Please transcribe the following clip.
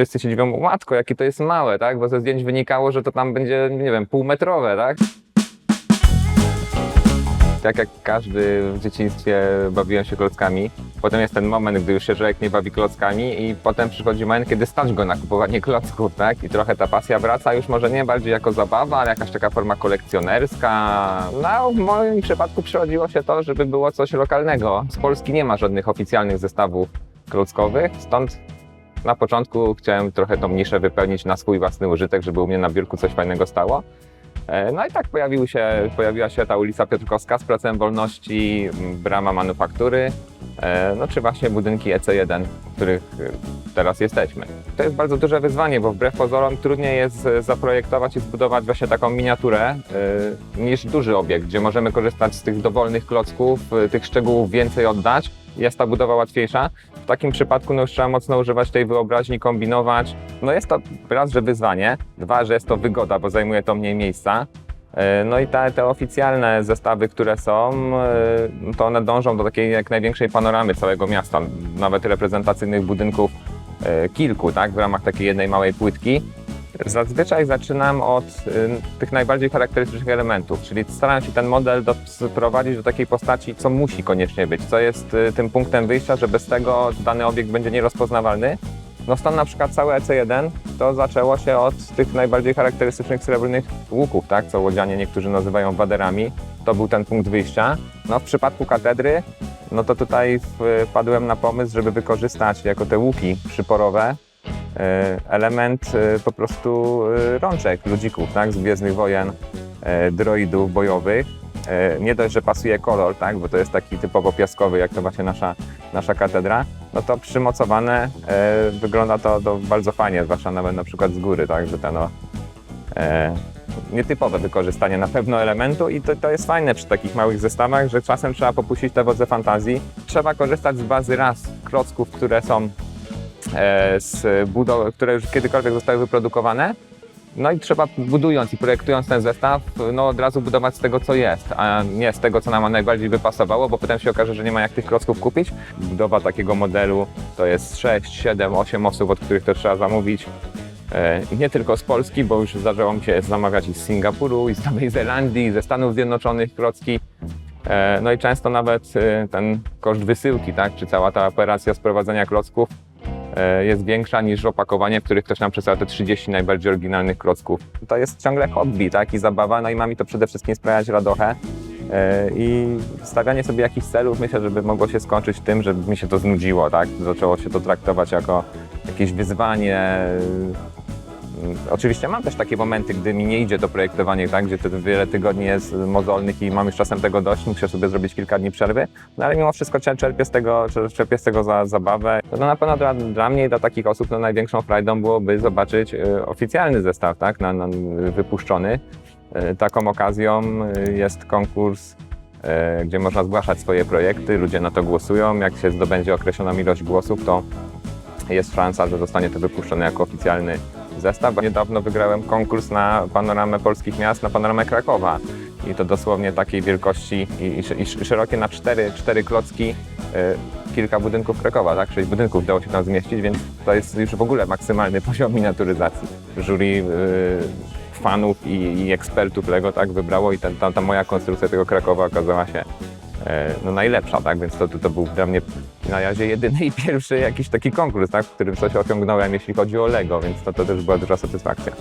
wszyscy się dziwią, matko, jakie to jest małe, tak? Bo ze zdjęć wynikało, że to tam będzie, nie wiem, półmetrowe, tak? Tak jak każdy w dzieciństwie bawiłem się klockami. Potem jest ten moment, gdy już się człowiek nie bawi klockami i potem przychodzi moment, kiedy stać go na kupowanie klocków, tak? I trochę ta pasja wraca już może nie bardziej jako zabawa, ale jakaś taka forma kolekcjonerska. No, w moim przypadku przychodziło się to, żeby było coś lokalnego. Z Polski nie ma żadnych oficjalnych zestawów klockowych, stąd na początku chciałem trochę tą niszę wypełnić na swój własny użytek, żeby u mnie na biurku coś fajnego stało. E, No i tak pojawił się, pojawiła się ta ulica Piotrkowska z Placem Wolności, brama manufaktury, e, no czy właśnie budynki EC1, w których teraz jesteśmy. To jest bardzo duże wyzwanie, bo wbrew pozorom trudniej jest zaprojektować i zbudować właśnie taką miniaturę e, niż duży obiekt, gdzie możemy korzystać z tych dowolnych klocków, tych szczegółów więcej oddać. Jest ta budowa łatwiejsza. W takim przypadku no już trzeba mocno używać tej wyobraźni, kombinować. No jest to raz, że wyzwanie, dwa, że jest to wygoda, bo zajmuje to mniej miejsca. E, No i te, te oficjalne zestawy, które są, e, to one dążą do takiej jak największej panoramy całego miasta, nawet reprezentacyjnych budynków e, kilku, tak, w ramach takiej jednej małej płytki. Zazwyczaj zaczynam od y, tych najbardziej charakterystycznych elementów, czyli staram się ten model doprowadzić do takiej postaci, co musi koniecznie być, co jest y, tym punktem wyjścia, że bez tego dany obiekt będzie nierozpoznawalny. No stąd na przykład całe EC1 to zaczęło się od tych najbardziej charakterystycznych srebrnych łuków, tak, co łodzianie niektórzy nazywają waderami. To był ten punkt wyjścia. No w przypadku katedry, no to tutaj wpadłem na pomysł, żeby wykorzystać jako te łuki przyporowe element e, po prostu e, rączek, ludzików, tak, z Gwiezdnych Wojen, e, droidów bojowych. E, Nie dość, że pasuje kolor, tak, bo to jest taki typowo piaskowy, jak to właśnie nasza, nasza katedra, no to przymocowane e, wygląda to, to bardzo fajnie, zwłaszcza nawet na przykład z góry, tak, że ten no, e, nietypowe wykorzystanie na pewno elementu i to, to jest fajne przy takich małych zestawach, że czasem trzeba popuścić te wodze fantazji. Trzeba korzystać z bazy raz klocków, które są e, z budow- które już kiedykolwiek zostały wyprodukowane. No i trzeba budując i projektując ten zestaw, no od razu budować z tego, co jest, a nie z tego, co nam najbardziej by pasowało, bo potem się okaże, że nie ma jak tych klocków kupić. Budowa takiego modelu to jest 6, 7, 8 osób, od których to trzeba zamówić. E, nie tylko z Polski, bo już zdarzyło mi się zamawiać i z Singapuru, i z Nowej Zelandii, i ze Stanów Zjednoczonych klocki. E, No i często nawet e, ten koszt wysyłki, tak, czy cała ta operacja sprowadzenia klocków e, jest większa niż opakowanie, w których ktoś nam przesyła te 30 najbardziej oryginalnych klocków. To jest ciągle hobby, tak, i zabawa, no i ma mi to przede wszystkim sprawiać radochę. E, I stawianie sobie jakichś celów, myślę, żeby mogło się skończyć tym, że mi się to znudziło, tak? Zaczęło się to traktować jako jakieś wyzwanie. Mm, Oczywiście mam też takie momenty, gdy mi nie idzie to projektowanie, tak? gdzie to wiele tygodni jest mozolnych i mam już czasem tego dość, muszę sobie zrobić kilka dni przerwy, no ale mimo wszystko czer- czerpię z tego, czer- czerpię z tego za zabawę. No na pewno dla, dla mnie i dla takich osób no, największą frajdą byłoby zobaczyć e, oficjalny zestaw, tak? na, na, wypuszczony. E, Taką okazją e, jest konkurs gdzie można zgłaszać swoje projekty, ludzie na to głosują. Jak się zdobędzie określoną ilość głosów, to jest szansa, że zostanie to wypuszczone jako oficjalny zestaw. Niedawno wygrałem konkurs na panoramę polskich miast, na panoramę Krakowa. I to dosłownie takiej wielkości i, i, sz- i sz- szerokie na cztery, cztery klocki e, kilka budynków Krakowa, tak? Sześć budynków dało się tam zmieścić, więc to jest już w ogóle maksymalny poziom miniaturyzacji. Jury e, fanów i, i ekspertów Lego tak wybrało i ten, ta, ta moja konstrukcja tego Krakowa okazała się e, no, najlepsza, tak? Więc to, to, to był dla mnie na razie jedyny i pierwszy jakiś taki konkurs, tak? w którym coś osiągnąłem, jeśli chodzi o Lego, więc to, to też była duża satysfakcja.